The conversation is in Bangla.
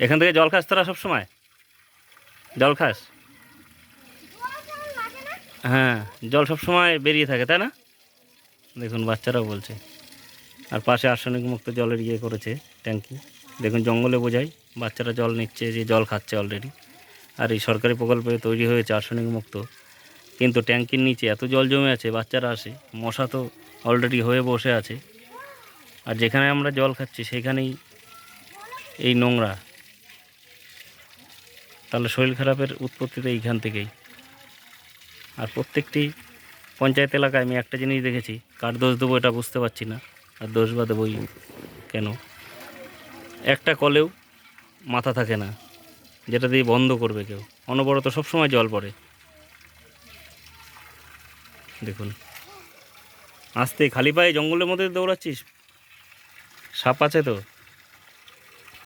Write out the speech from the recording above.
এখান থেকে জল খাস তোরা সবসময়? জল খাস? হ্যাঁ জল সব সময় বেরিয়ে থাকে, তাই না? দেখুন, বাচ্চারাও বলছে। আর পাশে আর্সেনিক মুক্ত জলের ইয়ে করেছে ট্যাঙ্কি। দেখুন, জঙ্গলে বোঝাই, বাচ্চারা জল নিচ্ছে, যে জল খাচ্ছে অলরেডি আর এই সরকারি প্রকল্পে তৈরি হয়েছে আর্সেনিক মুক্ত কিন্তু ট্যাঙ্কির নিচে এত জল জমে আছে, বাচ্চারা আসে, মশা তো অলরেডি হয়ে বসে আছে। আর যেখানে আমরা জল খাচ্ছি, সেখানেই এই নোংরা। তাহলে শরীর খারাপের উৎপত্তি তো এইখান থেকেই। আর প্রত্যেকটি পঞ্চায়েত এলাকায় আমি একটা জিনিস দেখেছি, কার দোষ দেবো এটা বুঝতে পারছি না, আর দোষ বা দেবই কেন? একটা কলেও মাথা থাকে না, যেটা দিয়ে বন্ধ করবে কেউ। অনবরত সবসময় জল পড়ে। দেখুন। আসতে খালি পায়ে জঙ্গলের মধ্যে দৌড়াচ্ছিস? সাপ আছে তো?